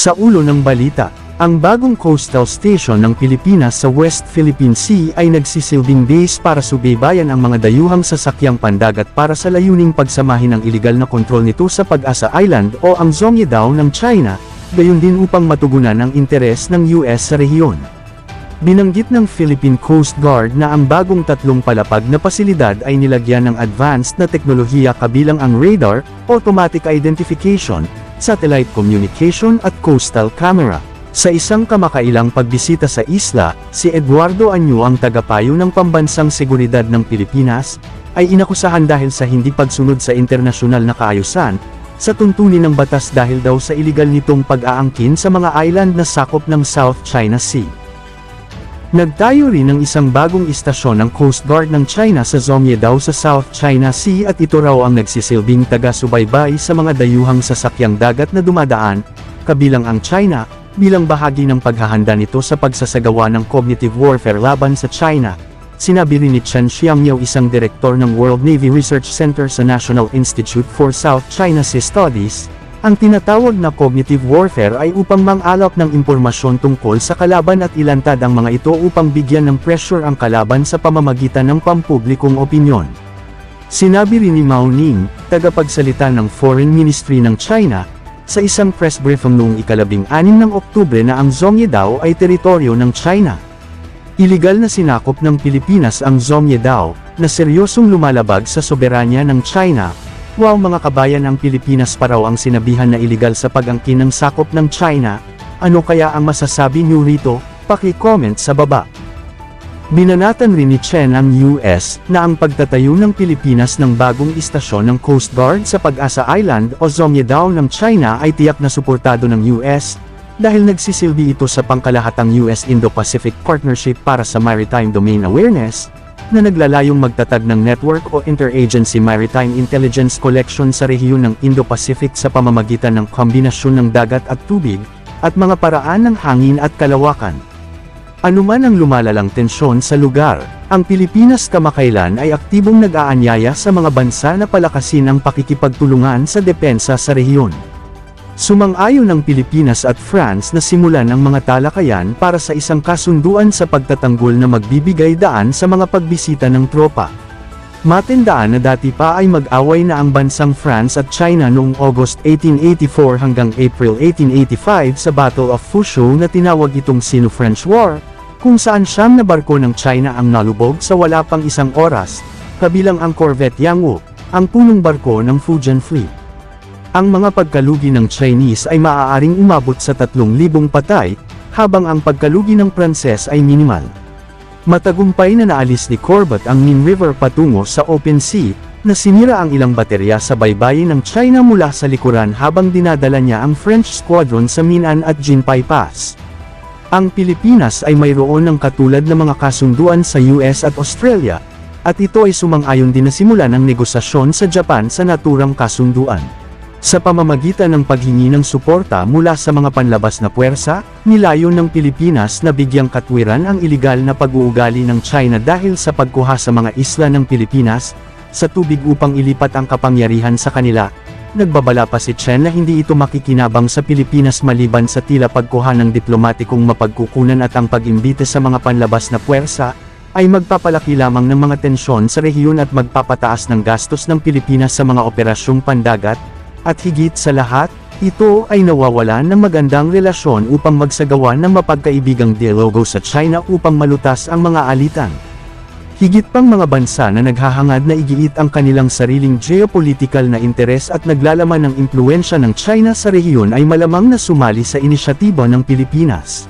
Sa ulo ng balita, ang bagong coastal station ng Pilipinas sa West Philippine Sea ay nagsisilbing base para subaybayan ang mga dayuhang sasakyang pandagat para sa layuning pagsamahin ang iligal na kontrol nito sa Pag-asa Island o ang Zhongyedao ng China, gayon din upang matugunan ang interes ng US sa rehiyon. Binanggit ng Philippine Coast Guard na ang bagong tatlong palapag na pasilidad ay nilagyan ng advanced na teknolohiya kabilang ang radar, automatic identification, satellite communication at coastal camera. Sa isang kamakailang pagbisita sa isla, si Eduardo Anyo ang tagapayo ng Pambansang Seguridad ng Pilipinas, ay inakusahan dahil sa hindi pagsunod sa internasyonal na kaayusan, sa tuntunin ng batas dahil daw sa iligal nitong pag-aangkin sa mga island na sakop ng South China Sea. Nagtayo rin ng isang bagong istasyon ng Coast Guard ng China sa Zhongyedao sa South China Sea at ito raw ang nagsisilbing taga-subaybay sa mga dayuhang sasakyang dagat na dumadaan, kabilang ang China, bilang bahagi ng paghahanda nito sa pagsasagawa ng cognitive warfare laban sa China. Sinabi rin ni Chen Xiangyao isang direktor ng World Navy Research Center sa National Institute for South China Sea Studies, ang tinatawag na cognitive warfare ay upang mang-alok ng impormasyon tungkol sa kalaban at ilantad ang mga ito upang bigyan ng pressure ang kalaban sa pamamagitan ng pampublikong opinyon. Sinabi rin ni Mao Ning, tagapagsalita ng Foreign Ministry ng China, sa isang press briefing noong ikalabing anim ng Oktubre na ang Zhongyedao ay teritoryo ng China. Iligal na sinakop ng Pilipinas ang Zhongyedao, na seryosong lumalabag sa soberanya ng China, Wow mga kabayan ang Pilipinas pa raw ang sinabihan na iligal sa pag-angkin ng sakop ng China, ano kaya ang masasabi niyo rito, paki-comment sa baba. Binanatan rin ni Chen ang US na ang pagtatayo ng Pilipinas ng bagong istasyon ng Coast Guard sa Pag-asa Island o Zhongyedao ng China ay tiyak na suportado ng US dahil nagsisilbi ito sa pangkalahatang US Indo-Pacific Partnership para sa Maritime Domain Awareness, na naglalayong magtatag ng network o interagency maritime intelligence collection sa rehiyon ng Indo-Pacific sa pamamagitan ng kombinasyon ng dagat at tubig, at mga paraan ng hangin at kalawakan. Anuman ang lumalalang tensyon sa lugar, ang Pilipinas kamakailan ay aktibong nag-aanyaya sa mga bansa na palakasin ang pakikipagtulungan sa depensa sa rehiyon. Sumang-ayon ng Pilipinas at France na simulan ang mga talakayan para sa isang kasunduan sa pagtatanggol na magbibigay daan sa mga pagbisita ng tropa. Matindaan na dati pa ay mag-away na ang bansang France at China noong August 1884 hanggang April 1885 sa Battle of Fushu na tinawag itong Sino-French War, kung saan siyam na barko ng China ang nalubog sa wala pang isang oras, kabilang ang corvette Yangwu, ang punong barko ng Fujian Fleet. Ang mga pagkalugi ng Chinese ay maaaring umabot sa 3,000 patay, habang ang pagkalugi ng Pranses ay minimal. Matagumpay na naalis ni Corbett ang Min River patungo sa open sea, na sinira ang ilang baterya sa baybayin ng China mula sa likuran habang dinadala niya ang French squadron sa Minan at Jinpai Pass. Ang Pilipinas ay mayroon ng katulad na mga kasunduan sa US at Australia, at ito ay sumang-ayon din na simulan ang negosasyon sa Japan sa naturang kasunduan. Sa pamamagitan ng paghingi ng suporta mula sa mga panlabas na puwersa, nilayon ng Pilipinas na bigyang katwiran ang iligal na pag-uugali ng China dahil sa pagkuha sa mga isla ng Pilipinas, sa tubig upang ilipat ang kapangyarihan sa kanila, Nagbabala pa si Chen na hindi ito makikinabang sa Pilipinas maliban sa tila pagkuha ng diplomatikong mapagkukunan at ang pag-imbite sa mga panlabas na puwersa, ay magpapalaki lamang ng mga tensyon sa rehiyon at magpapataas ng gastos ng Pilipinas sa mga operasyong pandagat, at higit sa lahat, ito ay nawawalan ng magandang relasyon upang magsagawa ng mapagkaibigang dialogo sa China upang malutas ang mga alitan. Higit pang mga bansa na naghahangad na igiit ang kanilang sariling geopolitical na interes at naglalaman ng impluensya ng China sa rehiyon ay malamang na sumali sa inisyatiba ng Pilipinas.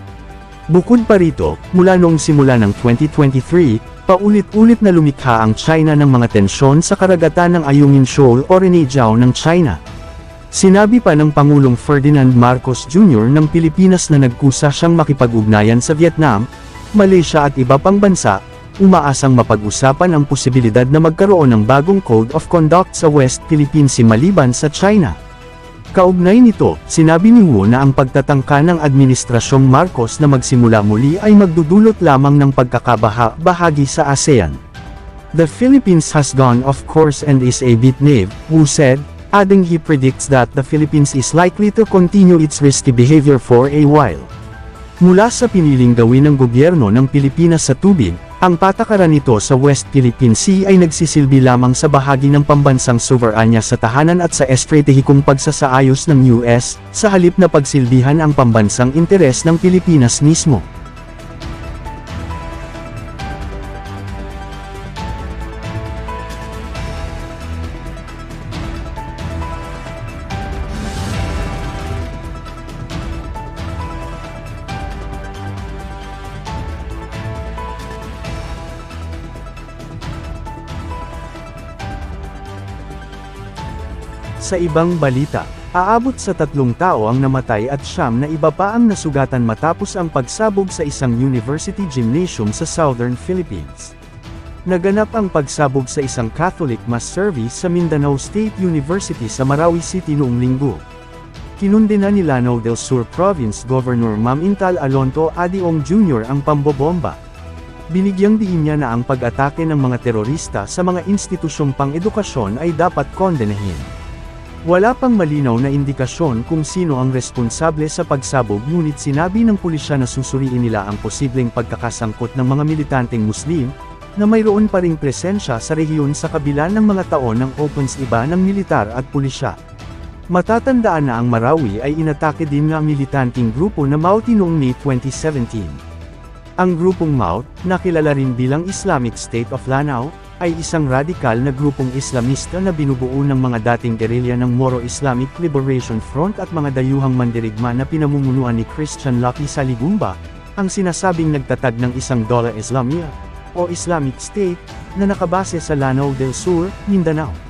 Bukod pa rito, mula noong simula ng 2023, paulit-ulit na lumikha ang China ng mga tensyon sa karagatan ng Ayungin Shoal o Renejao ng China. Sinabi pa ng Pangulong Ferdinand Marcos Jr. ng Pilipinas na nagkusa siyang makipag-ugnayan sa Vietnam, Malaysia at iba pang bansa, umaasang mapag-usapan ang posibilidad na magkaroon ng bagong Code of Conduct sa West Philippine Sea maliban sa China. Kaugnay nito, sinabi ni Wu na ang pagtatangka ng Administrasyong Marcos na magsimula muli ay magdudulot lamang ng pagkakabaha-bahagi sa ASEAN. The Philippines has gone off course and is a bit naive, Wu said, adding he predicts that the Philippines is likely to continue its risky behavior for a while. Mula sa piniling gawin ng gobyerno ng Pilipinas sa tubig, ang patakaran nito sa West Philippine Sea ay nagsisilbi lamang sa bahagi ng pambansang soberanya sa tahanan at sa estratehikong pagsasaayos ng US, sa halip na pagsilbihan ang pambansang interes ng Pilipinas mismo. Sa ibang balita, aabot sa tatlong tao ang namatay at siyam na iba pa ang nasugatan matapos ang pagsabog sa isang university gymnasium sa southern Philippines. Naganap ang pagsabog sa isang Catholic Mass service sa Mindanao State University sa Marawi City noong linggo. Kinundina ni Lanao del Sur Province Governor Ma'am Intal Alonto Adiong Jr. ang pambobomba. Binigyang diin niya na ang pag-atake ng mga terorista sa mga institusyong pang-edukasyon ay dapat kondenahin. Wala pang malinaw na indikasyon kung sino ang responsable sa pagsabog ngunit sinabi ng pulisya na susuriin nila ang posibleng pagkakasangkot ng mga militanteng Muslim, na mayroon pa ring presensya sa rehiyon sa kabila ng mga taon ng opens iba ng militar at pulisya. Matatandaan na ang Marawi ay inatake din ng militanteng grupo na Mauti noong May 2017. Ang grupong Maut, na kilala rin bilang Islamic State of Lanao, ay isang radikal na grupong Islamista na binubuo ng mga dating gerilya ng Moro Islamic Liberation Front at mga dayuhang mandirigma na pinamumunuan ni Christian Lucky Saligumba, ang sinasabing nagtatag ng isang Dola Islamia, o Islamic State, na nakabase sa Lanao del Sur, Mindanao.